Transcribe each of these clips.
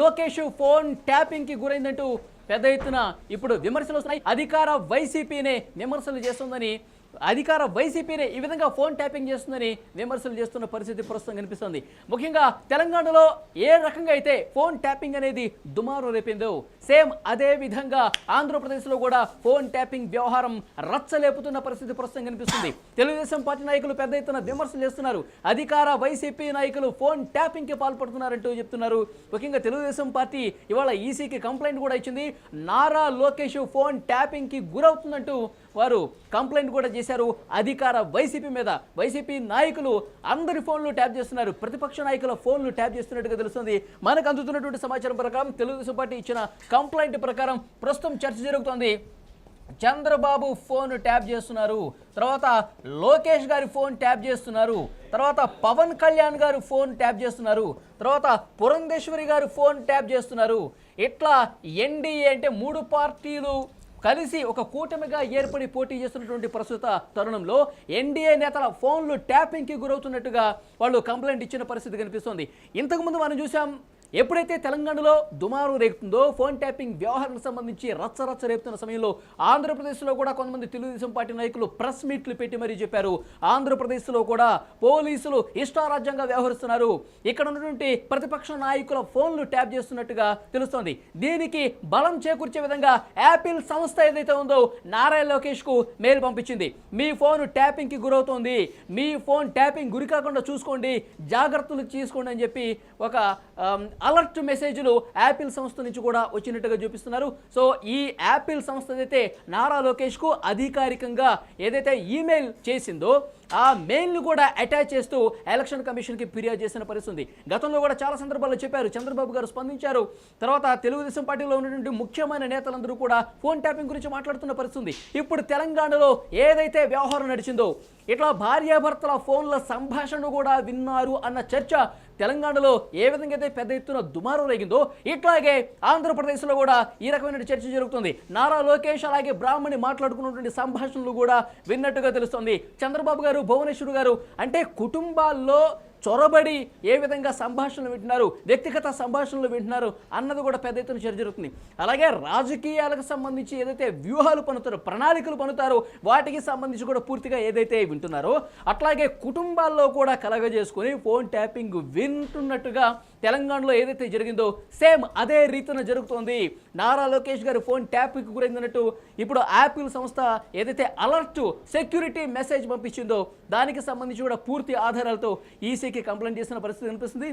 Lokesh phone ట్యాపింగ్కి గురైందంటూ పెద్ద ఎత్తున ఇప్పుడు విమర్శలు వస్తున్నాయి. అధికార వైసీపీనే విమర్శలు చేస్తుందని అధికార వైసీపీనే ఈ విధంగా ఫోన్ ట్యాపింగ్ చేస్తుందని విమర్శలు చేస్తున్న పరిస్థితి ప్రస్తుతం కనిపిస్తుంది. ముఖ్యంగా తెలంగాణలో ఏ రకంగా అయితే ఫోన్ ట్యాపింగ్ అనేది దుమారు రేపిందో సేమ్ అదే విధంగా ఆంధ్రప్రదేశ్లో కూడా ఫోన్ ట్యాపింగ్ వ్యవహారం రచ్చలేపుతున్న పరిస్థితి ప్రస్తుతం కనిపిస్తుంది. తెలుగుదేశం పార్టీ నాయకులు పెద్ద ఎత్తున విమర్శలు చేస్తున్నారు. అధికార వైసీపీ నాయకులు ఫోన్ ట్యాపింగ్కి పాల్పడుతున్నారంటూ చెప్తున్నారు. ముఖ్యంగా తెలుగుదేశం పార్టీ ఇవాళ ఈసీకి కంప్లైంట్ కూడా ఇచ్చింది. నారా లోకేష్ ఫోన్ ట్యాపింగ్కి గురవుతుందంటూ వారు కంప్లైంట్ కూడా చేశారు. అధికార వైసీపీ మీద వైసీపీ నాయకులు అందరి ఫోన్లు ట్యాప్ చేస్తున్నారు. ప్రతిపక్ష నాయకుల ఫోన్లు ట్యాప్ చేస్తున్నట్టుగా తెలుస్తుంది. మనకు అందుతున్నటువంటి సమాచారం ప్రకారం తెలుగుదేశం పార్టీ ఇచ్చిన కంప్లైంట్ ప్రకారం ప్రస్తుతం చర్చ జరుగుతోంది. చంద్రబాబు ఫోన్ ట్యాప్ చేస్తున్నారు. తర్వాత లోకేష్ గారి ఫోన్ ట్యాప్ చేస్తున్నారు. తర్వాత పవన్ కళ్యాణ్ గారు ఫోన్ ట్యాప్ చేస్తున్నారు. తర్వాత పురంధేశ్వరి గారు ఫోన్ ట్యాప్ చేస్తున్నారు. ఇట్లా ఎన్డీఏ అంటే మూడు పార్టీలు కలిసి ఒక కూటమిగా ఏర్పడి పోటీ చేస్తున్నటువంటి ప్రస్తుత తరుణంలో ఎన్డీఏ నేతల ఫోన్లు ట్యాపింగ్కి గురవుతున్నట్టుగా వాళ్ళు కంప్లైంట్ ఇచ్చిన పరిస్థితి కనిపిస్తోంది. ఇంతకుముందు మనం చూసాం ఎప్పుడైతే తెలంగాణలో దుమారు రేపుతుందో ఫోన్ ట్యాపింగ్ వ్యవహారానికి సంబంధించి రచ్చ రచ్చ రేపుతున్న సమయంలో ఆంధ్రప్రదేశ్లో కూడా కొంతమంది తెలుగుదేశం పార్టీ నాయకులు ప్రెస్ మీట్లు పెట్టి మరీ చెప్పారు. ఆంధ్రప్రదేశ్లో కూడా పోలీసులు ఇష్టారాజ్యంగా వ్యవహరిస్తున్నారు. ఇక్కడ ఉన్నటువంటి ప్రతిపక్ష నాయకుల ఫోన్లు ట్యాప్ చేస్తున్నట్టుగా తెలుస్తోంది. దీనికి బలం చేకూర్చే విధంగా యాపిల్ సంస్థ ఏదైతే ఉందో నారాయణ లోకేష్కు మెయిల్ పంపించింది. మీ ఫోన్ ట్యాపింగ్కి గురవుతోంది. మీ ఫోన్ ట్యాపింగ్ గురి కాకుండా చూసుకోండి. జాగ్రత్తలు తీసుకోండి అని చెప్పి ఒక అలర్ట్ మెసేజ్లు యాపిల్ సంస్థ నుంచి కూడా వచ్చినట్టుగా చూపిస్తున్నారు. సో ఈ యాపిల్ సంస్థ అయితే నారా లోకేష్కు అధికారికంగా ఏదైతే ఈమెయిల్ చేసిందో ఆ మెయిల్ను కూడా అటాచ్ చేస్తూ ఎలక్షన్ కమిషన్కి ఫిర్యాదు చేసిన పరిస్థితి ఉంది గతంలో కూడా చాలా సందర్భాల్లో చెప్పారు. చంద్రబాబు గారు స్పందించారు. తర్వాత తెలుగుదేశం పార్టీలో ఉన్నటువంటి ముఖ్యమైన నేతలందరూ కూడా ఫోన్ ట్యాపింగ్ గురించి మాట్లాడుతున్న పరిస్థితి ఉంది ఇప్పుడు తెలంగాణలో ఏదైతే వ్యవహారం నడిచిందో ఇట్లా భార్యాభర్తల ఫోన్ల సంభాషణ కూడా విన్నారు అన్న చర్చ తెలంగాణలో ఏ విధంగా అయితే పెద్ద ఎత్తున దుమారం రేగిందో ఇట్లాగే ఆంధ్రప్రదేశ్లో కూడా ఈ రకమైన చర్చ జరుగుతుంది. నారా లోకేష్ అలాగే బ్రాహ్మణి మాట్లాడుకున్నటువంటి సంభాషణలు కూడా విన్నట్టుగా తెలుస్తుంది. చంద్రబాబు గారు భువనేశ్వర్ గారు అంటే కుటుంబాల్లో చొరబడి ఏ విధంగా సంభాషణలు వింటున్నారు వ్యక్తిగత సంభాషణలు వింటున్నారు అన్నది కూడా పెద్ద ఎత్తున చర్చ జరుగుతుంది. అలాగే రాజకీయాలకు సంబంధించి ఏదైతే వ్యూహాలు పనుతారో ప్రణాళికలు పనుతారో వాటికి సంబంధించి కూడా పూర్తిగా ఏదైతే వింటున్నారో అట్లాగే కుటుంబాల్లో కూడా కలగజేసుకొని ఫోన్ ట్యాపింగ్ వింటున్నట్టుగా తెలంగాణలో ఏదైతే జరిగిందో సేమ్ అదే రీతిన జరుగుతోంది. నారా లోకేష్ గారి ఫోన్ ట్యాప్కి గురైందన్నట్టు ఇప్పుడు యాపిల్ సంస్థ ఏదైతే అలర్ట్ సెక్యూరిటీ మెసేజ్ పంపించిందో దానికి సంబంధించి కూడా పూర్తి ఆధారాలతో ఈసీకి కంప్లైంట్ చేసిన పరిస్థితి కనిపిస్తుంది.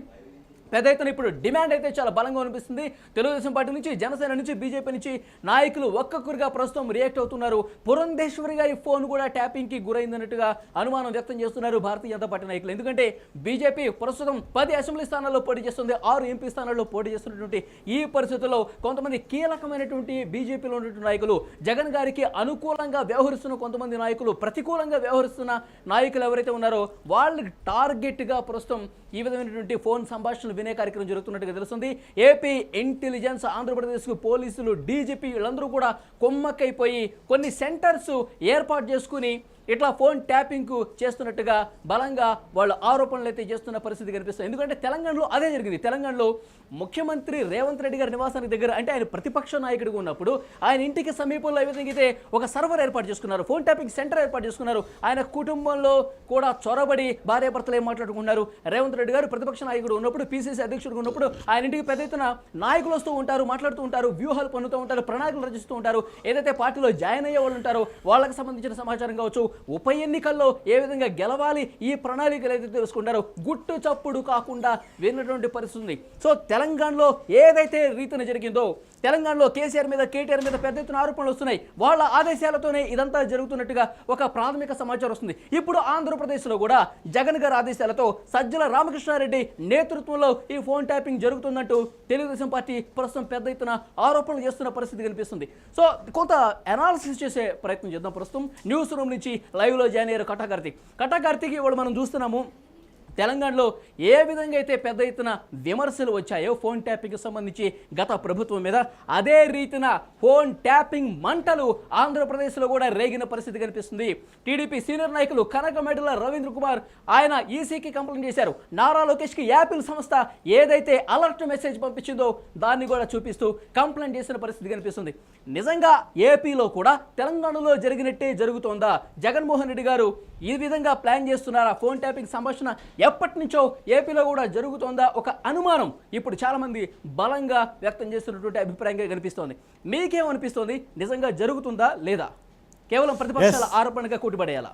పెద్ద ఎత్తున ఇప్పుడు డిమాండ్ అయితే చాలా బలంగా అనిపిస్తుంది. తెలుగుదేశం పార్టీ నుంచి జనసేన నుంచి బీజేపీ నుంచి నాయకులు ఒక్కొక్కరుగా ప్రస్తుతం రియాక్ట్ అవుతున్నారు. పురంధేశ్వరి గారి ఫోన్ కూడా ట్యాపింగ్కి గురైందన్నట్టుగా అనుమానం వ్యక్తం చేస్తున్నారు భారతీయ జనతా పార్టీ నాయకులు. ఎందుకంటే బీజేపీ ప్రస్తుతం పది అసెంబ్లీ స్థానాల్లో పోటీ చేస్తుంది ఆరు ఎంపీ స్థానాల్లో పోటీ చేస్తున్నటువంటి ఈ పరిస్థితుల్లో కొంతమంది కీలకమైనటువంటి బీజేపీలో ఉన్నటువంటి నాయకులు జగన్ గారికి అనుకూలంగా వ్యవహరిస్తున్న కొంతమంది నాయకులు ప్రతికూలంగా వ్యవహరిస్తున్న నాయకులు ఎవరైతే ఉన్నారో వాళ్ళకి టార్గెట్గా ప్రస్తుతం ఈ విధమైనటువంటి ఫోన్ సంభాషణలు వినే కార్యక్రమం జరుగుతున్నట్టుగా తెలుస్తుంది. ఏపీ ఇంటెలిజెన్స్ ఆంధ్రప్రదేశ్కు పోలీసులు డీజీపీ వీళ్ళందరూ కూడా కొమ్మక్కైపోయి కొన్ని సెంటర్స్ ఏర్పాటు చేసుకుని ఇట్లా ఫోన్ ట్యాపింగ్ చేస్తున్నట్టుగా బలంగా వాళ్ళు ఆరోపణలు అయితే చేస్తున్న పరిస్థితి కనిపిస్తుంది. ఎందుకంటే తెలంగాణలో అదే జరిగింది. తెలంగాణలో ముఖ్యమంత్రి రేవంత్ రెడ్డి గారి నివాసానికి దగ్గర అంటే ఆయన ప్రతిపక్ష నాయకుడిగా ఉన్నప్పుడు ఆయన ఇంటికి సమీపంలో ఏ విధంగా అయితే ఒక సర్వర్ ఏర్పాటు చేసుకున్నారు ఫోన్ ట్యాపింగ్ సెంటర్ ఏర్పాటు చేసుకున్నారు ఆయన కుటుంబంలో కూడా చొరబడి భార్యాభర్తలు ఏం మాట్లాడుకున్నారు రేవంత్ రెడ్డి గారు ప్రతిపక్ష నాయకుడు ఉన్నప్పుడు పీసీసీ అధ్యక్షుడు ఉన్నప్పుడు ఆయన ఇంటికి పెద్ద ఎత్తున నాయకులు వస్తూ ఉంటారు మాట్లాడుతూ ఉంటారు వ్యూహాలు పన్నుతూ ఉంటారు ప్రణాళికలు రచిస్తూ ఉంటారు. ఏదైతే పార్టీలో జాయిన్ అయ్యే వాళ్ళు ఉంటారో వాళ్ళకి సంబంధించిన సమాచారం కావచ్చు ఉప ఎన్నికల్లో ఏ విధంగా గెలవాలి ఈ ప్రణాళికలు ఏదైతే తెలుసుకుంటారో గుట్టు చప్పుడు కాకుండా వెళ్ళినటువంటి పరిస్థితి ఉంది. సో తెలంగాణలో ఏదైతే రీతిన జరిగిందో తెలంగాణలో కేసీఆర్ మీద కేటీఆర్ మీద పెద్ద ఎత్తున ఆరోపణలు వస్తున్నాయి. వాళ్ళ ఆదేశాలతోనే ఇదంతా జరుగుతున్నట్టుగా ఒక ప్రాథమిక సమాచారం వస్తుంది. ఇప్పుడు ఆంధ్రప్రదేశ్లో కూడా జగన్ గారి ఆదేశాలతో సజ్జల రామకృష్ణారెడ్డి నేతృత్వంలో ఈ ఫోన్ ట్యాపింగ్ జరుగుతుందంటూ తెలుగుదేశం పార్టీ ప్రస్తుతం పెద్ద ఎత్తున ఆరోపణలు చేస్తున్న పరిస్థితి కనిపిస్తుంది. సో కొంత అనాలిసిస్ చేసే ప్రయత్నం చేద్దాం ప్రస్తుతం. న్యూస్ రూమ్ నుంచి లైవ్లో జాయిన్ అయ్యారు కటాకార్తిక్ కటాకార్తిక్ ఇవాళ మనం చూస్తున్నాము. తెలంగాణలో ఏ విధంగా అయితే పెద్ద ఎత్తున విమర్శలు వచ్చాయో ఫోన్ ట్యాపింగ్కి సంబంధించి గత ప్రభుత్వం మీద అదే రీతిన ఫోన్ ట్యాపింగ్ మంటలు ఆంధ్రప్రదేశ్లో కూడా రేగిన పరిస్థితి కనిపిస్తుంది. టీడీపీ సీనియర్ నాయకులు కనకమెడల రవీంద్ర కుమార్ ఆయన ఈసీకి కంప్లైంట్ చేశారు. నారా లోకేష్కి యాపిల్ సంస్థ ఏదైతే అలర్ట్ మెసేజ్ పంపించిందో దాన్ని కూడా చూపిస్తూ కంప్లైంట్ చేసిన పరిస్థితి కనిపిస్తుంది. నిజంగా ఏపీలో కూడా తెలంగాణలో జరిగినట్టే జరుగుతోందా? జగన్మోహన్ రెడ్డి గారు ఈ విధంగా ప్లాన్ చేస్తున్నారా? ఫోన్ ట్యాపింగ్ సంభాషణ ఎప్పటి నుంచో ఏపీలో కూడా జరుగుతోందా ఒక అనుమానం ఇప్పుడు చాలామంది బలంగా వ్యక్తం చేస్తున్నటువంటి అభిప్రాయంగా కనిపిస్తోంది. మీకేమనిపిస్తోంది? నిజంగా జరుగుతుందా లేదా? కేవలం ప్రతిపక్షాల ఆరోపణగా కొట్టిపడేయాలా?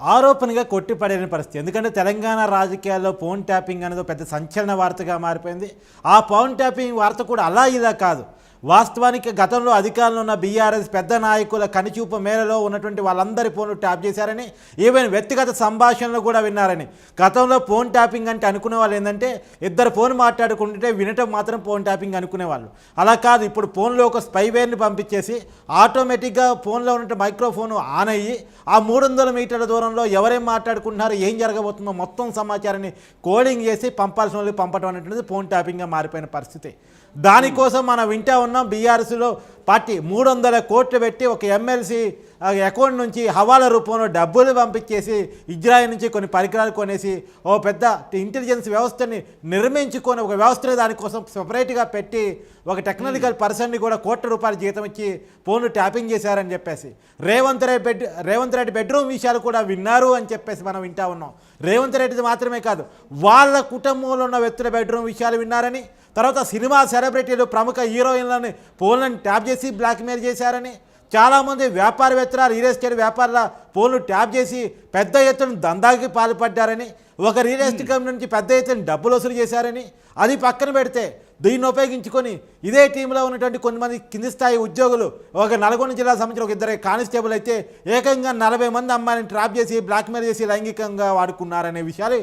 ఆరోపణగా కొట్టిపడిన పరిస్థితి. ఎందుకంటే తెలంగాణ రాజకీయాల్లో ఫోన్ ట్యాపింగ్ అనేది పెద్ద సంచలన వార్తగా మారిపోయింది. ఆ ఫోన్ ట్యాపింగ్ వార్త కూడా అలా ఇలా కాదు. వాస్తవానికి గతంలో అధికారంలో ఉన్న బీఆర్ఎస్ పెద్ద నాయకుల కనిచూపు మేరలో ఉన్నటువంటి వాళ్ళందరి ఫోన్లు ట్యాప్ చేశారని ఈవెన్ వ్యక్తిగత సంభాషణలు కూడా విన్నారని. గతంలో ఫోన్ ట్యాపింగ్ అంటే అనుకునే వాళ్ళు ఏంటంటే ఇద్దరు ఫోన్ మాట్లాడుకుంటుంటే వినటం మాత్రం ఫోన్ ట్యాపింగ్ అనుకునేవాళ్ళు అలా కాదు ఇప్పుడు ఫోన్లో ఒక స్పైవేర్ని పంపించేసి ఆటోమేటిక్గా ఫోన్లో ఉన్న మైక్రోఫోన్ ఆన్ అయ్యి ఆ మూడు వందల మీటర్ల దూరంలో ఎవరేం మాట్లాడుకుంటున్నారో ఏం జరగబోతుందో మొత్తం సమాచారాన్ని కోడింగ్ చేసి పంపాల్సిన వాళ్ళకి పంపడం అనేటువంటిది ఫోన్ ట్యాపింగ్గా మారిపోయిన పరిస్థితి. దానికోసం మనం వింటా ఉన్నాం బీఆర్ఎస్లో పార్టీ మూడు వందల కోట్లు పెట్టి ఒక ఎమ్మెల్సీ అకౌంట్ నుంచి హవాలా రూపంలో డబ్బులు పంపించేసి ఇజ్రాయెల్ నుంచి కొన్ని పరికరాలు కొనేసి ఓ పెద్ద ఇంటెలిజెన్స్ వ్యవస్థని నిర్మించుకొని ఒక వ్యవస్థని దానికోసం సపరేట్గా పెట్టి ఒక టెక్నాలజికల్ పర్సన్ని కూడా కోట్ల రూపాయల జీతం ఇచ్చి ఫోన్లు ట్యాపింగ్ చేశారని చెప్పేసి. రేవంత్ రెడ్డి బెడ్ రేవంత్ రెడ్డి బెడ్రూమ్ విషయాలు కూడా విన్నారు అని చెప్పేసి మనం వింటా ఉన్నాం. రేవంత్ రెడ్డిది మాత్రమే కాదు వాళ్ళ కుటుంబంలో ఉన్న వ్యక్తుల బెడ్రూమ్ విషయాలు విన్నారని తర్వాత సినిమా సెలబ్రిటీలు ప్రముఖ హీరోయిన్లని ఫోన్లను ట్యాప్ చేసి బ్లాక్మెయిల్ చేశారని చాలామంది వ్యాపారవేత్తల రియల్ ఎస్టేట్ వ్యాపారుల ఫోన్లు ట్యాప్ చేసి పెద్ద ఎత్తున దందాకి పాల్పడ్డారని ఒక రియల్ ఎస్టేట్ కంపెనీ నుంచి పెద్ద ఎత్తున డబ్బులు వసూలు చేశారని అది పక్కన పెడితే దీన్ని ఉపయోగించుకొని ఇదే టీంలో ఉన్నటువంటి కొంతమంది కింది స్థాయి ఉద్యోగులు ఒక నల్గొండ జిల్లా సంబంధించిన ఒక ఇద్దరు కానిస్టేబుల్ అయితే ఏకంగా నలభై మంది అమ్మాయిని ట్రాప్ చేసి బ్లాక్మెయిల్ చేసి లైంగికంగా వాడుకున్నారనే విషయాలు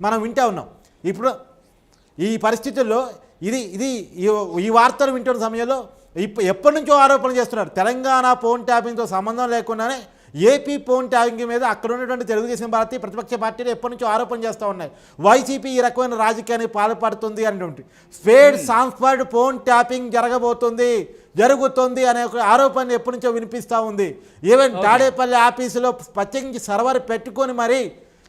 మనం వింటా ఉన్నాం. ఇప్పుడు ఈ పరిస్థితుల్లో ఇది ఇది ఈ- ఈ వార్తలు వింటున్న సమయంలో ఇప్ప ఎప్పటి నుంచో ఆరోపణలు చేస్తున్నారు. తెలంగాణ ఫోన్ ట్యాపింగ్తో సంబంధం లేకుండానే ఏపీ ఫోన్ ట్యాపింగ్ మీద అక్కడ ఉన్నటువంటి తెలుగుదేశం పార్టీ ప్రతిపక్ష పార్టీలు ఎప్పటి నుంచో ఆరోపణ చేస్తూ ఉన్నాయి. వైసీపీ ఈ రకమైన రాజకీయానికి పాల్పడుతుంది అనేటువంటి ఫేడ్ సాంస్ఫర్డ్ ఫోన్ ట్యాపింగ్ జరగబోతుంది జరుగుతుంది అనే ఒక ఆరోపణ ఎప్పటి నుంచో వినిపిస్తూ ఉంది. ఈవెన్ తాడేపల్లి ఆఫీసులో ప్రత్యేకించి సర్వర్ పెట్టుకొని మరి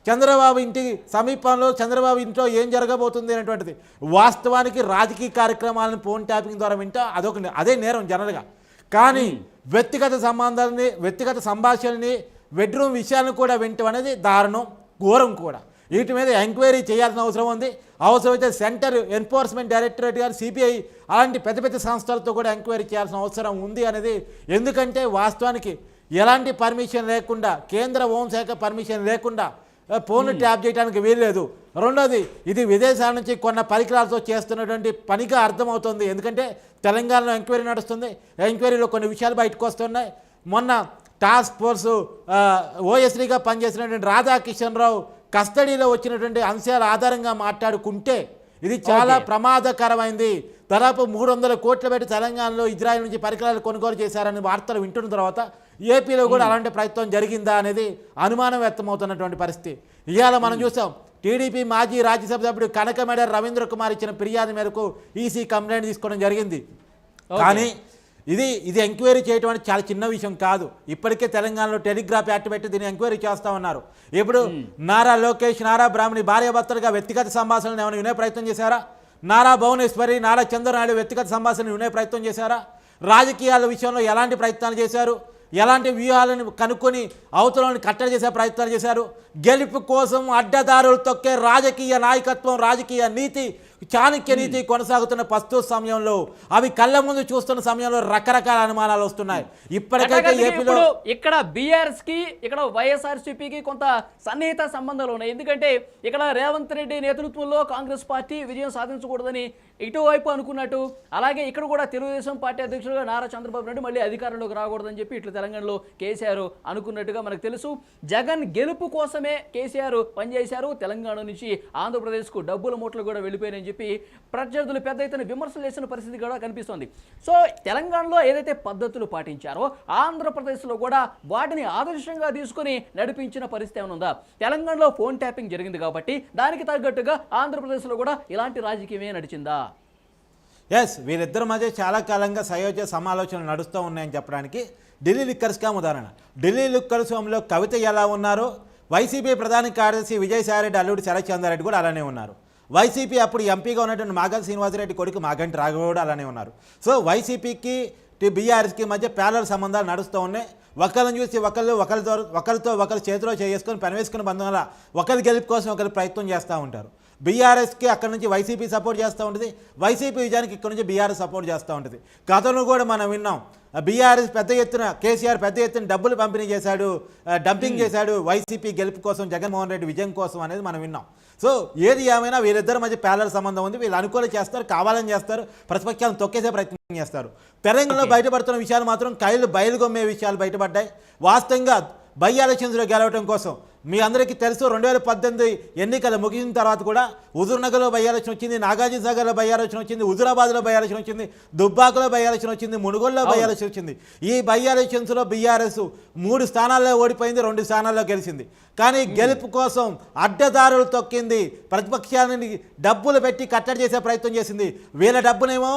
చంద్రబాబు ఇంటి సమీపంలో చంద్రబాబు ఇంట్లో ఏం జరగబోతుంది అనేటువంటిది. వాస్తవానికి రాజకీయ కార్యక్రమాలను ఫోన్ ట్యాపింగ్ ద్వారా వింటా అదొక అదే నేరం జనరల్గా. కానీ వ్యక్తిగత సంబంధాలని వ్యక్తిగత సంభాషణని బెడ్రూమ్ విషయాలను కూడా వింటం అనేది దారుణం ఘోరం కూడా. వీటి మీద ఎంక్వైరీ చేయాల్సిన అవసరం ఉంది. అవసరమైతే సెంటర్ ఎన్ఫోర్స్మెంట్ డైరెక్టరేట్ గారు సిబిఐ అలాంటి పెద్ద పెద్ద సంస్థలతో కూడా ఎంక్వైరీ చేయాల్సిన అవసరం ఉంది అనేది. ఎందుకంటే వాస్తవానికి ఎలాంటి పర్మిషన్ లేకుండా కేంద్ర హోంశాఖ పర్మిషన్ లేకుండా ఆ, ఫోన్లు ట్యాప్ చేయడానికి వీల్లేదు. రెండోది ఇది విదేశాల నుంచి కొన్న పరికరాలతో చేస్తున్నటువంటి పనిగా అర్థమవుతుంది. ఎందుకంటే తెలంగాణలో ఎంక్వైరీ నడుస్తుంది. ఎంక్వైరీలో కొన్ని విషయాలు బయటకు వస్తున్నాయి. మొన్న టాస్క్ ఫోర్సు ఓఎస్డీగా పనిచేసినటువంటి రాధాకిషన్ రావు కస్టడీలో వచ్చినటువంటి అంశాల ఆధారంగా మాట్లాడుకుంటే ఇది చాలా ప్రమాదకరమైంది. దాదాపు మూడు వందల కోట్లు పెట్టి తెలంగాణలో ఇజ్రాయెల్ నుంచి పరికరాలు కొనుగోలు చేశారని వార్తలు వింటున్న తర్వాత ఏపీలో కూడా అలాంటి ప్రయత్నం జరిగిందా అనేది అనుమానం వ్యక్తమవుతున్నటువంటి పరిస్థితి. ఇవాళ మనం చూసాం టీడీపీ మాజీ రాజ్యసభ సభ్యుడు కనకమేడ రవీంద్ర కుమార్ ఇచ్చిన ఫిర్యాదు మేరకు ఈసీ కంప్లైంట్ తీసుకోవడం జరిగింది. కానీ ఇది ఇది ఎంక్వైరీ చేయడం అనేది చాలా చిన్న విషయం కాదు. ఇప్పటికే తెలంగాణలో టెలిగ్రాఫ్ యాక్ట్ పెట్టి దీన్ని ఎంక్వైరీ చేస్తా ఉన్నారు. ఇప్పుడు నారా లోకేష్ నారా బ్రాహ్మణి భార్యాభర్తలుగా వ్యక్తిగత సంభాషణలు ఏమైనా వినే ప్రయత్నం చేశారా? నారా భువనేశ్వరి నారా చంద్రనాయుడు వ్యక్తిగత సంభాషణలు వినే ప్రయత్నం చేశారా? రాజకీయాల విషయంలో ఎలాంటి ప్రయత్నాలు చేశారు? ఎలాంటి వ్యూహాలను కనుక్కొని అవతలను కట్టడి చేసే ప్రయత్నాలు చేశారు? గెలుపు కోసం అడ్డదారులు తొక్కే రాజకీయ నాయకత్వం రాజకీయ నీతి చాణక్య నీతి కొనసాగుతున్న ప్రస్తుత సమయంలో అవి కళ్ళ ముందు చూస్తున్న సమయంలో రకరకాల అనుమానాలు వస్తున్నాయి. ఇప్పటికైతే ఏపీలో ఇక్కడ బీఆర్ఎస్కి ఇక్కడ వైఎస్ఆర్సీపీకి కొంత సన్నిహిత సంబంధాలు ఉన్నాయి. ఎందుకంటే ఇక్కడ రేవంత్ రెడ్డి నేతృత్వంలో కాంగ్రెస్ పార్టీ విజయం సాధించకూడదని ఇటువైపు అనుకున్నట్టు అలాగే ఇక్కడ కూడా తెలుగుదేశం పార్టీ అధ్యక్షుడుగా నారా చంద్రబాబు నాయుడు మళ్ళీ అధికారంలోకి రాకూడదని చెప్పి ఇట్లా తెలంగాణలో కేసీఆర్ అనుకున్నట్టుగా మనకు తెలుసు. జగన్ గెలుపు కోసమే కేసీఆర్ పనిచేశారు. తెలంగాణ నుంచి ఆంధ్రప్రదేశ్కు డబ్బుల మూటలు కూడా వెళ్ళిపోయినని చెప్పి ప్రత్యర్థులు పెద్ద ఎత్తున విమర్శలు చేసిన పరిస్థితి కూడా కనిపిస్తోంది. సో తెలంగాణలో ఏదైతే పద్ధతులు పాటించారో ఆంధ్రప్రదేశ్లో కూడా వాటిని ఆదర్శంగా తీసుకొని నడిపించిన పరిస్థితి ఏమైనా ఉందా? తెలంగాణలో ఫోన్ ట్యాపింగ్ జరిగింది కాబట్టి దానికి తగ్గట్టుగా ఆంధ్రప్రదేశ్లో కూడా ఇలాంటి రాజకీయమే నడిచిందా? ఎస్ వీరిద్దరి మధ్య చాలా కాలంగా సయోజ సమాలోచనలు నడుస్తూ ఉన్నాయని చెప్పడానికి ఢిల్లీ లిక్కర్ స్కామ్ ఉదాహరణ. ఢిల్లీ లిక్కర్స్ స్కామ్లో కవిత ఎలా ఉన్నారో? వైసీపీ ప్రధాన కార్యదర్శి విజయసాయిరెడ్డి అల్లుడు శరత్చంద్రారెడ్డి కూడా అలానే ఉన్నారు. వైసీపీ అప్పుడు ఎంపీగా ఉన్నటువంటి మాగంటి శ్రీనివాసరెడ్డి కొడుకు మాగంటి రాఘవ కూడా అలానే ఉన్నారు. సో వైసీపీకి బీఆర్ఎస్కి మధ్య ప్యాలర్ సంబంధాలు నడుస్తూ ఉన్నాయి. ఒకరిని చూసి ఒకళ్ళు ఒకరితో ఒకరితో ఒకరు చేతిలో చేసుకొని పనివేసుకుని బంధంగా ఒకరి గెలుపు కోసం ఒకరు ప్రయత్నం చేస్తూ ఉంటారు. బీఆర్ఎస్కి అక్కడ నుంచి వైసీపీ సపోర్ట్ చేస్తూ ఉంటుంది. వైసీపీ విజయానికి ఇక్కడ నుంచి బీఆర్ఎస్ సపోర్ట్ చేస్తూ ఉంటుంది. గతంలో కూడా మనం విన్నాం. బీఆర్ఎస్ పెద్ద ఎత్తున కేసీఆర్ పెద్ద ఎత్తున డబ్బులు పంపిణీ చేశాడు డంపింగ్ చేశాడు వైసీపీ గెలుపు కోసం జగన్మోహన్ రెడ్డి విజయం కోసం అనేది మనం విన్నాం. సో ఏది ఏమైనా వీరిద్దరి మధ్య ప్యాలర్ సంబంధం ఉంది వీళ్ళు అనుకూలం చేస్తారు కావాలని చేస్తారు ప్రతిపక్షాలను తొక్కేసే ప్రయత్నం చేస్తారు. తెలంగాణలో బయటపడుతున్న విషయాలు మాత్రం కైలు బయలుగొమ్మే విషయాలు బయటపడ్డాయి. వాస్తవంగా బై ఎలక్షన్స్లో గెలవడం కోసం మీ అందరికీ తెలుసు రెండు వేల పద్దెనిమిది ఎన్నికలు ముగిసిన తర్వాత కూడా హుజూర్నగర్లో బై ఎలక్షన్ వచ్చింది నాగార్జున సాగర్లో బై ఎలక్షన్ వచ్చింది హుజురాబాద్లో బై ఎలక్షన్ వచ్చింది దుబ్బాకలో బై ఎలక్షన్ వచ్చింది మునుగోలులో బై ఎలక్షన్ వచ్చింది. ఈ బై ఎలక్షన్స్లో బీఆర్ఎస్ మూడు స్థానాల్లో ఓడిపోయింది రెండు స్థానాల్లో గెలిచింది. కానీ గెలుపు కోసం అడ్డదారులు తొక్కింది ప్రతిపక్షాలని డబ్బులు పెట్టి కట్టడి చేసే ప్రయత్నం చేసింది. వీళ్ళ డబ్బునేమో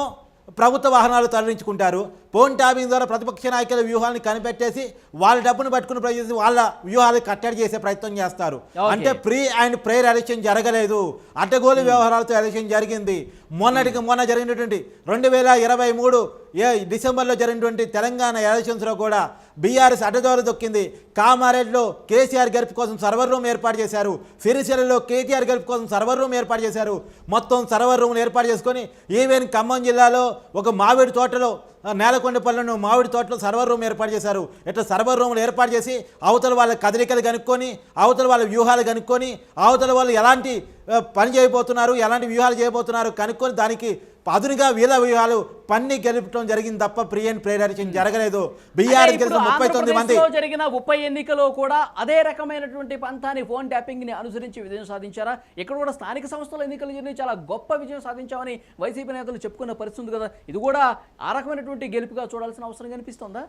ప్రభుత్వ వాహనాలు తరలించుకుంటారు. ఫోన్ ట్యాబింగ్ ద్వారా ప్రతిపక్ష నాయకుల వ్యూహాన్ని కనిపెట్టేసి వాళ్ళ డబ్బును పట్టుకుని ప్రయత్నించి వాళ్ళ వ్యూహాలు కట్టడి చేసే ప్రయత్నం చేస్తారు. అంటే ప్రీ అండ్ ప్రేయర్ ఎలక్షన్ జరగలేదు. అడ్డగోలు వ్యవహారాలతో ఎలక్షన్ జరిగింది. మొన్నటికి మొన్న జరిగినటువంటి రెండు వేల ఇరవై మూడు ఏ డిసెంబర్లో జరిగినటువంటి తెలంగాణ ఎలక్షన్స్లో కూడా బీఆర్ఎస్ అడ్డదోలు దొక్కింది. కామారెడ్డిలో కేసీఆర్ గెలుపు కోసం సర్వర్ రూమ్ ఏర్పాటు చేశారు. సిరిసిల్లలో కేటీఆర్ గెలుపు కోసం సర్వర్ రూమ్ ఏర్పాటు చేశారు. మొత్తం సర్వర్ రూమ్లు ఏర్పాటు చేసుకొని ఈవెన్ ఖమ్మం జిల్లాలో ఒక మామిడి తోటలో నేలకొండపల్లిను మామిడి తోటలో సర్వర్ రూమ్ ఏర్పాటు చేశారు. ఇట్లా సర్వర్ రూములు ఏర్పాటు చేసి అవతల వాళ్ళ కదలికలు కనుక్కొని అవతల వాళ్ళ వ్యూహాలు కనుక్కొని అవతల వాళ్ళు ఎలాంటి పని చేయబోతున్నారు ఎలాంటి వ్యూహాలు చేయబోతున్నారు కనుక్కొని దానికి అదునుగా వీళ్ళ వ్యూహాలు పన్ని గెలుపడం జరిగింది తప్ప ప్రియన్ ప్రేరేషన్ జరగలేదు. బీఆర్ ముప్పై తొమ్మిది మంది జరిగిన ఉప ఎన్నికలో కూడా అదే రకమైనటువంటి పంతాన్ని ఫోన్ ట్యాపింగ్ని అనుసరించి విజయం సాధించారా? ఇక్కడ కూడా స్థానిక సంస్థల ఎన్నికలు జరిగి చాలా గొప్ప విజయం సాధించామని వైసీపీ నేతలు చెప్పుకున్న పరిస్థితి కదా. ఇది కూడా ఆ రకమైనటువంటి గెలుపుగా చూడాల్సిన అవసరం కనిపిస్తోందా?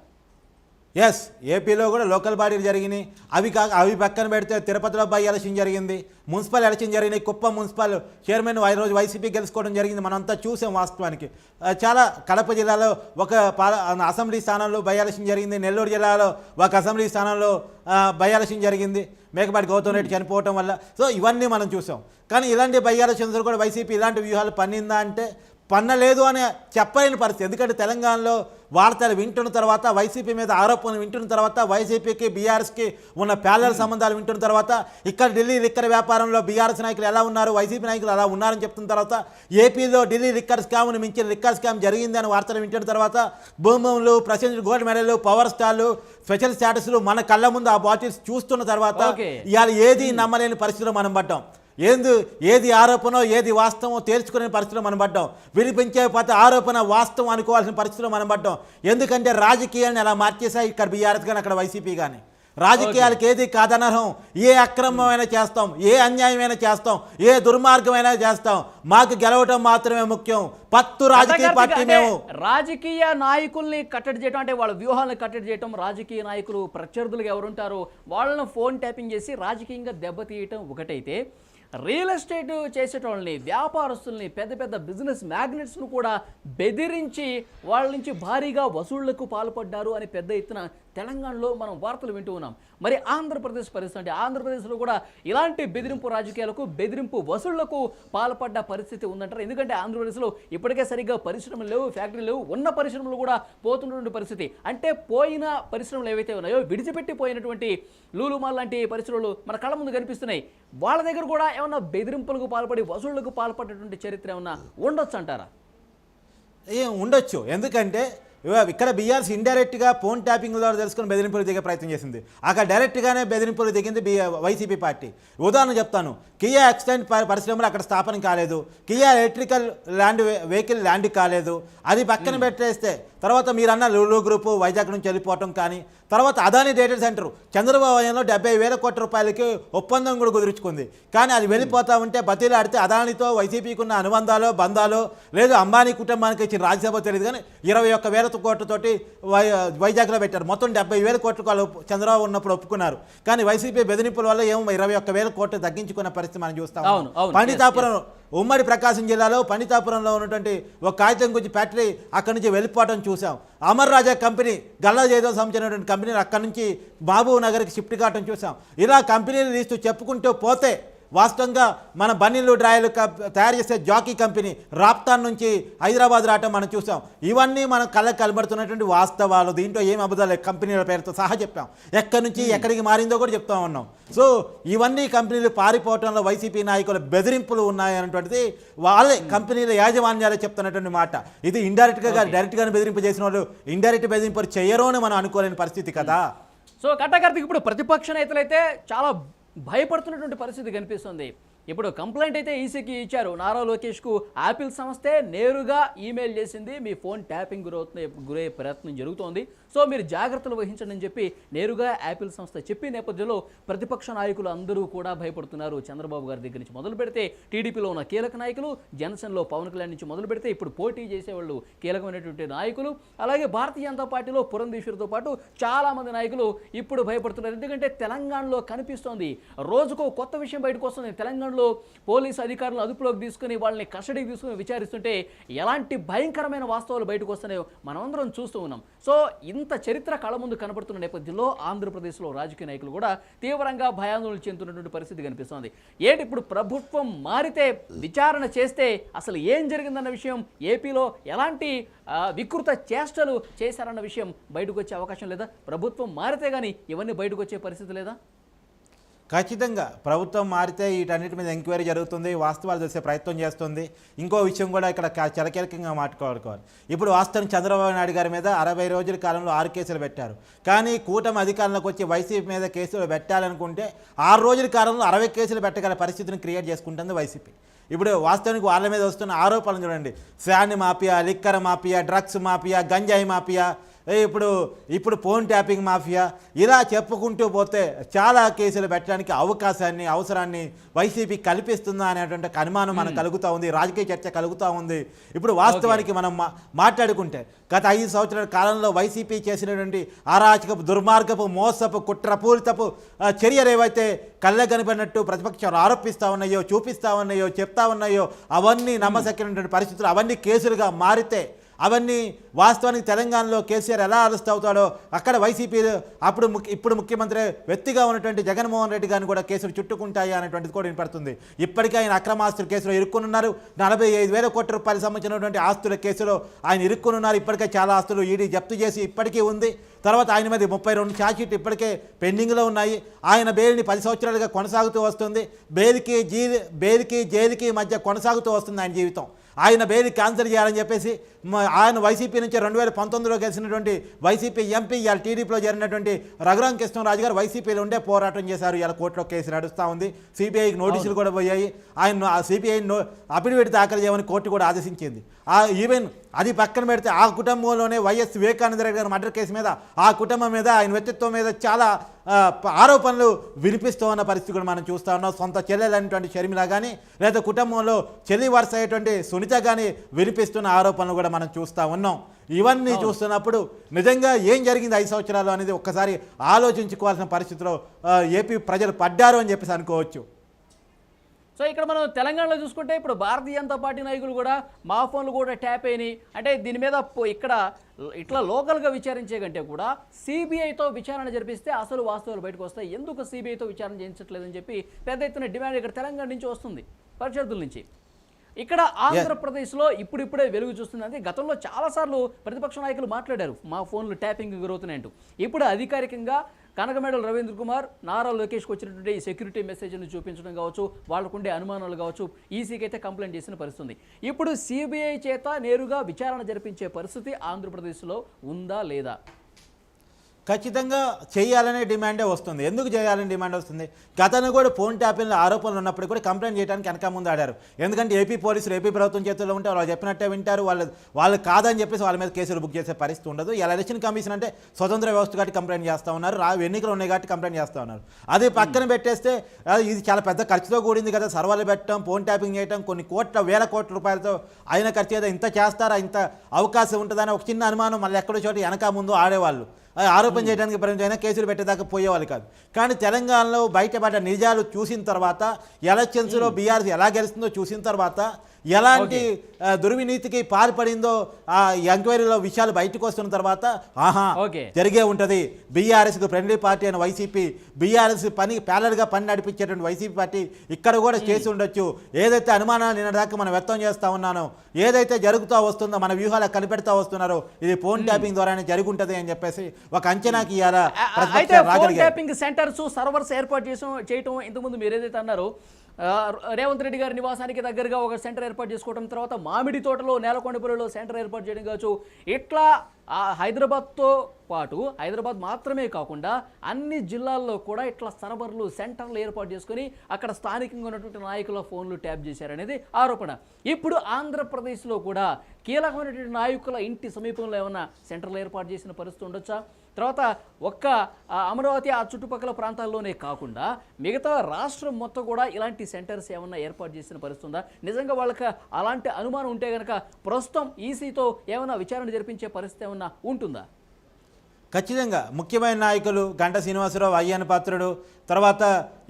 ఎస్ ఏపీలో కూడా లోకల్ బాడీలు జరిగినాయి. అవి కాక అవి పక్కన పెడితే తిరుపతిలో బై ఎలక్షన్ జరిగింది. మున్సిపల్ ఎలక్షన్ జరిగినాయి. కుప్పం మున్సిపల్ చైర్మన్ ఈ రోజు వైసీపీ గెలుచుకోవడం జరిగింది. మనంతా చూసాం వాస్తవానికి. చాలా కడప జిల్లాలో ఒక పాల అసెంబ్లీ స్థానంలో బై ఎలక్షన్ జరిగింది. నెల్లూరు జిల్లాలో ఒక అసెంబ్లీ స్థానంలో బై ఎలక్షన్ జరిగింది. మేకపాటి గౌతమ్ రెడ్డి చనిపోవటం వల్ల. సో ఇవన్నీ మనం చూసాం. కానీ ఇలాంటి బై ఎలక్షన్స్ కూడా వైసీపీ ఇలాంటి వ్యూహాలు పన్నిందా అంటే పన్నలేదు అని చెప్పలేని పరిస్థితి ఎందుకంటే తెలంగాణలో వార్తలు వింటున్న తర్వాత వైసీపీ మీద ఆరోపణలు వింటున్న తర్వాత వైసీపీకి బీఆర్ఎస్కి ఉన్న ప్యాలెల్ సంబంధాలు వింటున్న తర్వాత ఇక్కడ ఢిల్లీ లిక్కర్ వ్యాపారంలో బీఆర్ఎస్ నాయకులు ఎలా ఉన్నారు వైసీపీ నాయకులు ఎలా ఉన్నారని చెప్తున్న తర్వాత ఏపీలో ఢిల్లీ లిక్కర్ స్కామ్ను మించిన లిక్కర్ స్కామ్ జరిగిందని వార్తలు వింటున్న తర్వాత భూములు ప్రసిద్ధ గోల్డ్ మెడల్ పవర్ స్టార్లు స్పెషల్ స్టాటస్లు మన కళ్ళ ముందు ఆ బాటిల్స్ చూస్తున్న తర్వాత. ఇవాళ ఏది నమ్మలేని పరిస్థితిలో మనం పడ్డాం ఏంది ఏది ఆరోపణ ఏది వాస్తవం తేల్చుకునే పరిస్థితిలో మనం పడ్డాం. వినిపించే పోతే ఆరోపణ వాస్తవం అనుకోవాల్సిన పరిస్థితిలో మనం పడ్డాం. ఎందుకంటే రాజకీయాన్ని అలా మార్చేసాయి ఇక్కడ బీఆర్ఎస్ కానీ అక్కడ వైసీపీ కానీ రాజకీయాలకు ఏది కాదనర్హం? ఏ అక్రమమైనా చేస్తాం ఏ అన్యాయమైనా చేస్తాం ఏ దుర్మార్గమైనా చేస్తాం. మాకు గెలవటం మాత్రమే ముఖ్యం. పత్తు రాజకీయ పార్టీ మేము. రాజకీయ నాయకుల్ని కట్టడి చేయడం అంటే వాళ్ళ వ్యూహాలను కట్టడి చేయడం రాజకీయ నాయకులు ప్రత్యర్థులుగా ఎవరుంటారో వాళ్ళను ఫోన్ ట్యాపింగ్ చేసి రాజకీయంగా దెబ్బతీయటం ఒకటైతే రియల్ ఎస్టేట్ చేసేటోళ్ళని వ్యాపారస్తుల్ని పెద్ద పెద్ద బిజినెస్ మ్యాగ్నెట్స్ను కూడా బెదిరించి వాళ్ళ నుంచి భారీగా వసూళ్ళకు పాల్పడ్డారు అని పెద్ద ఎత్తున తెలంగాణలో మనం వార్తలు వింటూ ఉన్నాం. మరి ఆంధ్రప్రదేశ్ పరిస్థితి అంటే ఆంధ్రప్రదేశ్లో కూడా ఇలాంటి బెదిరింపు రాజకీయాలకు బెదిరింపు వసూళ్ళకు పాల్పడ్డ పరిస్థితి ఉందంటారు. ఎందుకంటే ఆంధ్రప్రదేశ్లో ఇప్పటికే సరిగ్గా పరిశ్రమలు లేవు ఫ్యాక్టరీలు లేవు ఉన్న పరిశ్రమలు కూడా పోతున్నటువంటి పరిస్థితి. అంటే పోయిన పరిశ్రమలు ఏవైతే ఉన్నాయో విడిచిపెట్టి పోయినటువంటి లూలుమాల్ లాంటి పరిశ్రమలు మన కళ్ళ ముందు కనిపిస్తున్నాయి. వాళ్ళ దగ్గర కూడా ఏమన్నా బెదిరింపులకు పాల్పడి వసూళ్ళకు పాల్పడేటువంటి చరిత్ర ఏమన్నా ఉండొచ్చు అంటారా? ఏం ఉండొచ్చు. ఎందుకంటే ఇక్కడ బీఆర్ఎస్ ఇండైరెక్ట్గా ఫోన్ ట్యాపింగ్ ద్వారా తెలుసుకుని బెదిరింపులు దిగే ప్రయత్నం చేసింది. అక్కడ డైరెక్ట్గానే బెదిరింపులు దిగింది బి వైసీపీ పార్టీ. ఉదాహరణ చెప్తాను. కియా ఎక్స్టెంట్ పరిశ్రమలు అక్కడ స్థాపన కాలేదు. Kia electrical land vehicle land కాలేదు. అది పక్కన పెట్టేస్తే తర్వాత మీరన్న లూలు గ్రూపు వైజాగ్ నుంచి వెళ్ళిపోవటం కానీ తర్వాత అదాని డేటా సెంటర్ చంద్రబాబు హయాంలో డెబ్బై వేల కోట్ల రూపాయలకి ఒప్పందం కూడా కుదుర్చుకుంది. కానీ అది వెళ్ళిపోతా ఉంటే బతిలాడితే అదానితో వైసీపీకి ఉన్న అనుబంధాలు బంధాలు లేదు అంబానీ కుటుంబానికి ఇచ్చిన రాజ్యసభ తెలియదు కానీ ఇరవై ఒక్క వేల కోట్లతోటి వై వైజాగ్లో పెట్టారు. మొత్తం డెబ్బై వేల కోట్లు వాళ్ళు చంద్రబాబు ఉన్నప్పుడు ఒప్పుకున్నారు. కానీ వైసీపీ బెదిరింపుల వల్ల ఏమో ఇరవై ఒక్క వేల కోట్లు తగ్గించుకున్న పరిస్థితి మనం చూస్తాం. అవును. పండితాపురం ఉమ్మడి ప్రకాశం జిల్లాలో పండితాపురంలో ఉన్నటువంటి ఒక కాగితం గురించి ఫ్యాక్టరీ అక్కడి నుంచి వెళ్ళిపోవడం చూసాం. అమర్ రాజా కంపెనీ గల్లా జయదో సంబంధించినటువంటి కంపెనీలు అక్కడి నుంచి బాబు నగర్కి షిఫ్ట్ కావడం చూసాం. ఇలా కంపెనీలు తీస్తూ చెప్పుకుంటూ పోతే వాస్తవంగా మన బన్నీలు డ్రాయలు తయారు చేసే జాకీ కంపెనీ రాప్తాన్ నుంచి హైదరాబాద్ రావటం మనం చూసాం. ఇవన్నీ మనం కళ్ళకు కనబడుతున్నటువంటి వాస్తవాలు. దీంట్లో ఏం అబద్ధాలు? కంపెనీల పేరుతో సహా చెప్పాం. ఎక్కడి నుంచి ఎక్కడికి మారిందో కూడా చెప్తా ఉన్నాం. సో ఇవన్నీ కంపెనీలు పారిపోవటంలో వైసీపీ నాయకుల బెదిరింపులు ఉన్నాయన్నటువంటిది వాళ్ళే కంపెనీల యాజమాన్యాలే చెప్తున్నటువంటి మాట. ఇది ఇండైరెక్ట్గా డైరెక్ట్గా బెదిరింపు చేసిన వాళ్ళు ఇండైరెక్ట్ బెదిరింపు చేయరు అని మనం అనుకోలేని పరిస్థితి కదా. సో కట్టకర్తికి ఇప్పుడు ప్రతిపక్ష నేతలైతే చాలా భయపడుతున్నటువంటి పరిస్థితి కనిపిస్తుంది. ఇప్పుడు కంప్లైంట్ అయితే ఈసీకి ఇచ్చారు. నారా లోకేష్కు యాపిల్ సంస్థే నేరుగా ఈమెయిల్ చేసింది. మీ ఫోన్ ట్యాపింగ్ గురవుతున్న గురయ్యే ప్రయత్నం జరుగుతోంది. సో మీరు జాగ్రత్తలు వహించండి అని చెప్పి నేరుగా యాపిల్ సంస్థ చెప్పి నేపథ్యంలో ప్రతిపక్ష నాయకులు అందరూ కూడా భయపడుతున్నారు. చంద్రబాబు గారి దగ్గర నుంచి మొదలు పెడితే టీడీపీలో ఉన్న కీలక నాయకులు జనసేనలో పవన్ కళ్యాణ్ నుంచి మొదలు పెడితే ఇప్పుడు పోటీ చేసేవాళ్ళు కీలకమైనటువంటి నాయకులు. అలాగే భారతీయ జనతా పార్టీలో పురంధీశ్వరితో పాటు చాలా మంది నాయకులు ఇప్పుడు భయపడుతున్నారు. ఎందుకంటే తెలంగాణలో కనిపిస్తోంది రోజుకో కొత్త విషయం బయటకు వస్తుంది. తెలంగాణలో పోలీసు అధికారులు అదుపులోకి తీసుకుని వాళ్ళని కస్టడీకి తీసుకుని విచారిస్తుంటే ఎలాంటి భయంకరమైన వాస్తవాలు బయటకు వస్తున్నాయో మనమందరం చూస్తూ ఉన్నాం. సో ఇంత చరిత్ర కళ ముందు కనబడుతున్న నేపథ్యంలో ఆంధ్రప్రదేశ్లో రాజకీయ నాయకులు కూడా తీవ్రంగా భయాందోళన చెందుతున్నటువంటి పరిస్థితి కనిపిస్తోంది. ఏంటి ఇప్పుడు ప్రభుత్వం మారితే విచారణ చేస్తే అసలు ఏం జరిగిందన్న విషయం ఏపీలో ఎలాంటి వికృత చేష్టలు చేశారన్న విషయం బయటకు వచ్చే అవకాశం లేదా? ప్రభుత్వం మారితే కానీ ఇవన్నీ బయటకు వచ్చే పరిస్థితి లేదా? ఖచ్చితంగా ప్రభుత్వం మారితే వీటన్నిటి మీద ఎంక్వైరీ జరుగుతుంది వాస్తవాలు తెలిసే ప్రయత్నం చేస్తుంది. ఇంకో విషయం కూడా ఇక్కడ కా- చలకీలకంగా మాట్లాడుకోవాలి. ఇప్పుడు వాస్తవం చంద్రబాబు నాయుడు గారి మీద అరవై రోజుల కాలంలో ఆరు కేసులు పెట్టారు. కానీ కూటమి అధికారంలోకి వచ్చి వైసీపీ మీద కేసులు పెట్టాలనుకుంటే ఆరు రోజుల కాలంలో అరవై కేసులు పెట్టగల పరిస్థితిని క్రియేట్ చేసుకుంటుంది వైసీపీ. ఇప్పుడు వాస్తవానికి వాళ్ళ మీద వస్తున్న ఆరోపణలు చూడండి. Sand mafia liquor mafia drugs mafia గంజాయి మాఫియా ఇప్పుడు ఇప్పుడు ఫోన్ ట్యాపింగ్ మాఫియా ఇలా చెప్పుకుంటూ పోతే చాలా కేసులు పెట్టడానికి అవకాశాన్ని అవసరాన్ని వైసీపీ కల్పిస్తుందా అనేటువంటి అనుమానం మనకు కలుగుతూ ఉంది రాజకీయ చర్చ కలుగుతూ ఉంది. ఇప్పుడు వాస్తవానికి మనం మాట్లాడుకుంటే గత ఐదు సంవత్సరాల కాలంలో వైసీపీ చేసినటువంటి అరాచకపు దుర్మార్గపు మోసపు కుట్రపూరితపు చర్యలు ఏవైతే కళ్ళ కనిపడినట్టు ప్రతిపక్షాలు ఆరోపిస్తూ ఉన్నాయో చూపిస్తూ ఉన్నాయో చెప్తా ఉన్నాయో అవన్నీ నమ్మశక్యమైనటువంటి పరిస్థితులు అవన్నీ కేసులుగా మారితే అవన్నీ వాస్తవానికి తెలంగాణలో కేసీఆర్ ఎలా అరెస్ట్ అవుతాడో అక్కడ వైసీపీ అప్పుడు ఇప్పుడు ముఖ్యమంత్రి వ్యక్తిగా ఉన్నటువంటి జగన్మోహన్ రెడ్డి గారిని కూడా కేసులు చుట్టుకుంటాయి అనేటువంటిది కూడా వినపడుతుంది. ఇప్పటికే ఆయన అక్రమాస్తుల కేసులో ఇరుక్కునున్నారు. నలభై ఐదు వేల కోట్ల రూపాయలకు సంబంధించినటువంటి ఆస్తుల కేసులో ఆయన ఇరుక్కునున్నారు. ఇప్పటికే చాలా ఆస్తులు ఈడీ జప్తు చేసి ఇప్పటికీ ఉంది. తర్వాత ఆయన మీద ముప్పై రెండు ఛార్జ్షీట్ ఇప్పటికే పెండింగ్లో ఉన్నాయి. ఆయన బెయిల్ని పది సంవత్సరాలుగా కొనసాగుతూ వస్తుంది. బెయిల్కి జీ బెయిల్కి జైలుకి మధ్య కొనసాగుతూ వస్తుంది ఆయన జీవితం. ఆయన బెయిల్ క్యాన్సిల్ చేయాలని చెప్పేసి ఆయన వైసీపీ నుంచి రెండు వేల పంతొమ్మిదిలో గెలిచినటువంటి వైసీపీ ఎంపీ ఇవాళ టీడీపీలో జరిగినటువంటి రఘురాం కృష్ణరాజు గారు వైసీపీలో ఉండే పోరాటం చేశారు. ఇవాళ కోర్టులో కేసు నడుస్తూ ఉంది. సిబిఐకి నోటీసులు కూడా పోయాయి. ఆయన ఆ సిబిఐ నో అఫిడవిట్ దాఖలు చేయమని కోర్టు కూడా ఆదేశించింది. ఈవెన్ అది పక్కన పెడితే ఆ కుటుంబంలోనే వైఎస్ వివేకానంద రెడ్డి గారి మర్డర్ కేసు మీద ఆ కుటుంబం మీద ఆయన వ్యక్తిత్వం మీద చాలా ఆరోపణలు వినిపిస్తూ ఉన్న పరిస్థితి కూడా మనం చూస్తూ ఉన్నాం. సొంత చెల్లెలైనటువంటి షర్మిల కానీ లేదా కుటుంబంలో చెల్లి వరుస అయ్యేటువంటి సునీత కానీ వినిపిస్తున్న ఆరోపణలు కూడా మనం చూస్తూ ఉన్నాం. ఇవన్నీ చూస్తున్నప్పుడు నిజంగా ఏం జరిగింది ఐదు సంవత్సరాలు అనేది ఒక్కసారి ఆలోచించుకోవాల్సిన పరిస్థితిలో ఏపీ ప్రజలు పడ్డారు అని చెప్పేసి అనుకోవచ్చు. సో ఇక్కడ మనం తెలంగాణలో చూసుకుంటే ఇప్పుడు భారతీయ జనతా పార్టీ నాయకులు కూడా మా ఫోన్లు కూడా ట్యాప్ అయినాయి. అంటే దీని మీద పో- ఇక్కడ ఇట్లా లోకల్గా విచారించే కంటే కూడా సిబిఐతో విచారణ జరిపిస్తే అసలు వాస్తవాలు బయటకు వస్తాయి. ఎందుకు సిబిఐతో విచారణ చేయించట్లేదని చెప్పి పెద్ద ఎత్తున డిమాండ్ ఇక్కడ తెలంగాణ నుంచి వస్తుంది. పరిషత్తుల నుంచి. ఇక్కడ ఆంధ్రప్రదేశ్లో ఇప్పుడిప్పుడే వెలుగు చూస్తుంది. అంటే గతంలో చాలాసార్లు ప్రతిపక్ష నాయకులు మాట్లాడారు. మా ఫోన్లు ట్యాపింగ్ గురవుతున్నాయంటూ. ఇప్పుడు అధికారికంగా కనకమేడల రవీంద్ర కుమార్ నారా లోకేష్కి వచ్చినటువంటి ఈ సెక్యూరిటీ మెసేజ్ను చూపించడం కావచ్చు వాళ్ళకు ఉండే అనుమానాలు కావచ్చు ఈసీకి అయితే కంప్లైంట్ చేసిన పరిస్థితి ఇప్పుడు సిబిఐ చేత నేరుగా విచారణ జరిపించే పరిస్థితి ఆంధ్రప్రదేశ్లో ఉందా లేదా? ఖచ్చితంగా చేయాలనే డిమాండే వస్తుంది. ఎందుకు చేయాలని డిమాండ్ వస్తుంది? గతంలో కూడా ఫోన్ ట్యాపింగ్ ఆరోపణలు ఉన్నప్పుడు కూడా కంప్లైంట్ చేయడానికి వెనక ముందు ఆడారు. ఎందుకంటే ఏపీ పోలీసులు ఏపీ ప్రభుత్వం చేతుల్లో ఉంటే వాళ్ళు చెప్పినట్టే వింటారు. వాళ్ళు వాళ్ళు కాదని చెప్పేసి వాళ్ళ మీద కేసులు బుక్ చేసే పరిస్థితి ఉండదు. ఇలా ఎలక్షన్ కమిషన్ అంటే స్వతంత్ర వ్యవస్థ కాబట్టి కంప్లైంట్ చేస్తూ ఉన్నారు. రా ఎన్నికలు ఉన్నాయి కాబట్టి కంప్లైంట్ చేస్తూ ఉన్నారు. అది పక్కన పెట్టేస్తే ఇది చాలా పెద్ద ఖర్చుతో కూడింది కదా. సర్వర్లు పెట్టడం ఫోన్ ట్యాపింగ్ చేయడం కొన్ని కోట్ల వేల కోట్ల రూపాయలతో అయిన ఖర్చు ఏదో ఇంత చేస్తారా? ఇంత అవకాశం ఉంటుందని ఒక చిన్న అనుమానం మళ్ళీ ఎక్కడో చోట వెనక ముందు ఆడేవాళ్ళు. ఆరోపణ చేయడానికి పరిమితమైన కేసులు పెట్టేదాకా పోయేవాళ్ళు కాదు. కానీ తెలంగాణలో బయటపడ్డ నిజాలు చూసిన తర్వాత ఎలక్షన్స్లో బీఆర్ఎస్ ఎలా గెలుస్తుందో చూసిన తర్వాత ఎలాంటి దుర్వినీతికి పాల్పడిందో ఆ ఎంక్వైరీలో విషయాలు బయటకు వస్తున్న తర్వాత ఆహా ఓకే. జరిగే ఉంటుంది. బీఆర్ఎస్కి ఫ్రెండ్లీ పార్టీ అయిన వైసీపీ బీఆర్ఎస్ పని ప్యాలర్గా పని నడిపించేటువంటి వైసీపీ పార్టీ ఇక్కడ కూడా చేసి ఉండొచ్చు. ఏదైతే అనుమానాలు నిన్న దాకా మనం వ్యక్తం చేస్తా ఉన్నానో ఏదైతే జరుగుతూ వస్తుందో మన వ్యూహాలు కనిపెడతా వస్తున్నారో ఇది ఫోన్ ట్యాపింగ్ ద్వారానే జరిగి ఉంటుంది అని చెప్పేసి ఒక అంచనాకి అయితే ఫోన్ రాగలిగారు ట్యాపింగ్ సెంటర్స్ సర్వర్స్ ఏర్పాటు చేసిన చేయటం ఇంతకుముందు మీరు ఏదైతే అన్నారో రేవంత్ రెడ్డి గారి నివాసానికి దగ్గరగా ఒక సెంటర్ ఏర్పాటు చేసుకోవడం తర్వాత మామిడి తోటలో నేలకొండపల్లిలో సెంటర్ ఏర్పాటు చేయడం కావచ్చు. ఇట్లా హైదరాబాద్తో పాటు హైదరాబాద్ మాత్రమే కాకుండా అన్ని జిల్లాల్లో కూడా ఇట్లా సర్వర్లు సెంటర్లు ఏర్పాటు చేసుకొని అక్కడ స్థానికంగా ఉన్నటువంటి నాయకుల ఫోన్లు ట్యాప్ చేశారనేది ఆరోపణ. ఇప్పుడు ఆంధ్రప్రదేశ్లో కూడా కీలకమైనటువంటి నాయకుల ఇంటి సమీపంలో ఏమైనా సెంటర్లు ఏర్పాటు చేసిన పరిస్థితి ఉండొచ్చా? తర్వాత ఒక్క అమరావతి ఆ చుట్టుపక్కల ప్రాంతాల్లోనే కాకుండా మిగతా రాష్ట్రం మొత్తం కూడా ఇలాంటి సెంటర్స్ ఏమన్నా ఏర్పాటు చేసిన పరిస్థితి ఉందా? నిజంగా వాళ్ళకి అలాంటి అనుమానం ఉంటే కనుక ప్రస్తుతం ఈసీతో ఏమైనా విచారణ జరిపించే పరిస్థితి ఏమన్నా ఉంటుందా? ఖచ్చితంగా ముఖ్యమైన నాయకులు గంట శ్రీనివాసరావు అయ్యన్న పాత్రుడు తర్వాత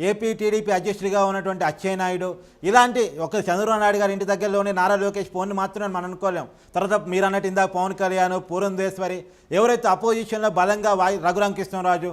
ఏపీ టీడీపీ అధ్యక్షుడిగా ఉన్నటువంటి అచ్చయ్య నాయుడు ఇలాంటి ఒక చంద్రబాబు నాయుడు గారి ఇంటి దగ్గరలోనే నారా లోకేష్ ఫోన్ మాత్రమే మనం అనుకోలేం. తర్వాత మీరు అన్నట్టు ఇందాక పవన్ కళ్యాణ్ పూరంధేశ్వరి ఎవరైతే అపోజిషన్లో బలంగా వాయి రఘురామకృష్ణరాజు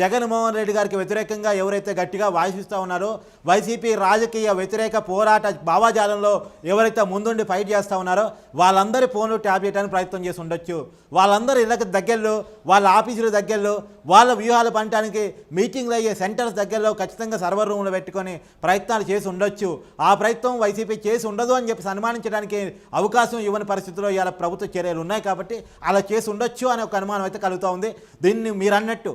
జగన్మోహన్ రెడ్డి గారికి వ్యతిరేకంగా ఎవరైతే గట్టిగా వాయిస్తూ ఉన్నారో వైసీపీ రాజకీయ వ్యతిరేక పోరాట భావాజాలంలో ఎవరైతే ముందుండి ఫైట్ చేస్తూ ఉన్నారో వాళ్ళందరి ఫోన్లు ట్యాప్ చేయడానికి ప్రయత్నం చేసి ఉండొచ్చు. వాళ్ళందరూ ఇళ్ళకి దగ్గరలో వాళ్ళ ఆఫీసుల దగ్గరలో వాళ్ళ వ్యూహాలు పండటానికి మీటింగ్లు అయ్యే సెంటర్స్ దగ్గరలో ఖచ్చితంగా సర్వర్ రూమ్లో పెట్టుకొని ప్రయత్నాలు చేసి ఉండొచ్చు. ఆ ప్రయత్నం వైసీపీ చేసి ఉండదు అని చెప్పి అనుమానించడానికి అవకాశం ఇవ్వని పరిస్థితిలో ఇవాళ ప్రభుత్వ చర్యలు ఉన్నాయి కాబట్టి అలా చేసి ఉండొచ్చు అనే ఒక అనుమానం అయితే కలుగుతూ ఉంది. దీన్ని మీరు అన్నట్టు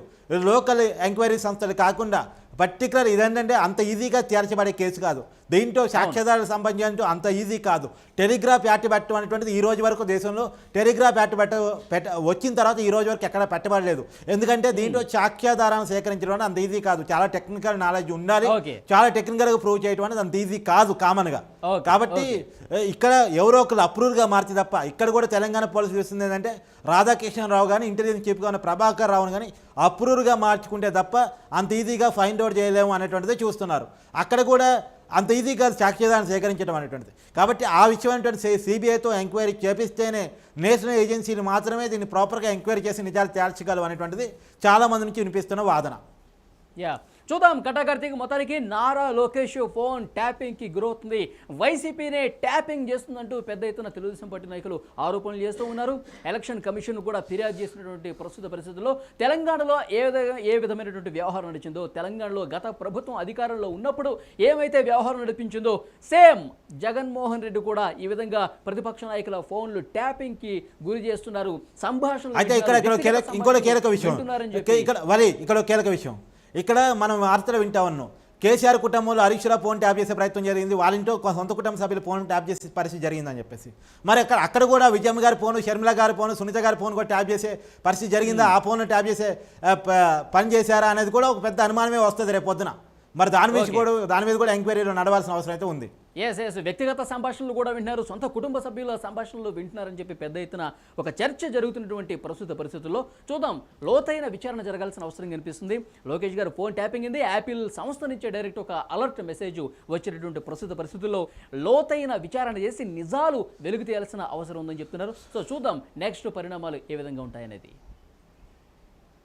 లోకల్ ఎంక్వైరీ సంస్థలు కాకుండా పర్టికులర్ ఇదేంటంటే అంత ఈజీగా తీర్చబడే కేసు కాదు. దీంట్లో సాక్ష్యాధారాలకు సంబంధించి అంత ఈజీ కాదు. టెలిగ్రాఫ్ యాక్ట్ పెట్టడం అనేటువంటిది ఈ రోజు వరకు దేశంలో టెలిగ్రాఫ్ యాక్ట్ పెట్ట పెట్ట వచ్చిన తర్వాత ఈ రోజు వరకు ఎక్కడ పెట్టబడలేదు. ఎందుకంటే దీంట్లో సాక్ష్యాధారాలను సేకరించడం అనేది అంత ఈజీ కాదు. చాలా టెక్నికల్ నాలెడ్జ్ ఉండాలి. చాలా టెక్నికల్గా ప్రూవ్ చేయడం అనేది అంత ఈజీ కాదు కామన్గా. కాబట్టి ఇక్కడ ఎవరో ఒకరు అప్రూవ్గా మార్చి తప్ప ఇక్కడ కూడా తెలంగాణ పోలీసు చూస్తుంది ఏంటంటే రాధాకృష్ణరావు కానీ ఇంటెలిజెన్స్ చీఫ్గా ఉన్న ప్రభాకర్ రావుని కానీ అప్రూవ్గా మార్చుకుంటే తప్ప అంత ఈజీగా ఫైండ్ అవుట్ చేయలేము అనేటువంటిది చూస్తున్నారు. అక్కడ కూడా అంత ఈజీగా సాక్ష్యాధారం సేకరించడం అనేటువంటిది. కాబట్టి ఆ విషయం అనేటువంటి సిబిఐతో ఎంక్వైరీ చేపిస్తేనే నేషనల్ ఏజెన్సీని మాత్రమే దీన్ని ప్రాపర్గా ఎంక్వైరీ చేసి నిజాలు తేల్చగలవు అనేటువంటిది చాలామంది నుంచి వినిపిస్తున్న వాదన. యా. చూద్దాం కటాకర్తీకి మొత్తానికి నారా లోకేష్ ఫోన్ ట్యాపింగ్కి గురవుతుంది. వైసీపీనే ట్యాపింగ్ చేస్తుందంటూ పెద్ద ఎత్తున తెలుగుదేశం పార్టీ నాయకులు ఆరోపణలు చేస్తూ ఉన్నారు. ఎలక్షన్ కమిషన్ కూడా ఫిర్యాదు చేసినటువంటి ప్రస్తుత పరిస్థితుల్లో తెలంగాణలో ఏ విధంగా ఏ విధమైనటువంటి వ్యవహారం నడిచిందో తెలంగాణలో గత ప్రభుత్వం అధికారంలో ఉన్నప్పుడు ఏమైతే వ్యవహారం నడిపించిందో సేమ్ జగన్మోహన్ రెడ్డి కూడా ఈ విధంగా ప్రతిపక్ష నాయకుల ఫోన్లు ట్యాపింగ్కి గురి చేస్తున్నారు. సంభాషణలు అయితే ఇక్కడ ఇక్కడ వింటున్నారు, కీలక విషయం. ఇక్కడ చెప్పి ఇక్కడ కీలక విషయం. ఇక్కడ మనం వార్తలు వింటా ఉన్నాం. కేసీఆర్ కుటుంబంలో హరీష్ రావు ఫోన్ ట్యాప్ చేసే ప్రయత్నం జరిగింది. వాళ్ళ ఇంట్లో సొంత కుటుంబ సభ్యులు ఫోన్ ట్యాప్ చేసే పరిస్థితి జరిగిందని చెప్పేసి. మరి అక్కడ అక్కడ కూడా విజయమ్మ గారి ఫోన్ షర్మిల గారి ఫోన్ సునీత గారి ఫోన్ కూడా ట్యాప్ చేసే పరిస్థితి జరిగిందా? ఆ ఫోన్ ట్యాప్ చేసే పని చేశారా అనేది కూడా ఒక పెద్ద అనుమానమే వస్తుంది రేపు పొద్దున మరి దాని మీద. కూడా దాని మీద కూడా ఎంక్వైరీలో నడవాల్సిన అవసరం అయితే ఉంది. ఎస్ ఎస్ వ్యక్తిగత సంభాషణలు కూడా వింటున్నారు. సొంత కుటుంబ సభ్యుల సంభాషణలు వింటున్నారని చెప్పి పెద్ద ఎత్తున ఒక చర్చ జరుగుతున్నటువంటి ప్రస్తుత పరిస్థితుల్లో చూద్దాం. లోతైన విచారణ జరగాల్సిన అవసరం కనిపిస్తుంది. లోకేష్ గారు ఫోన్ ట్యాపింగ్ ఉంది యాపిల్ సంస్థ నుంచే డైరెక్ట్ ఒక అలర్ట్ మెసేజ్ వచ్చినటువంటి ప్రస్తుత పరిస్థితుల్లో లోతైన విచారణ చేసి నిజాలు వెలుగు తీయాల్సిన అవసరం ఉందని చెప్తున్నారు. సో చూద్దాం నెక్స్ట్ పరిణామాలు ఏ విధంగా ఉంటాయనేది.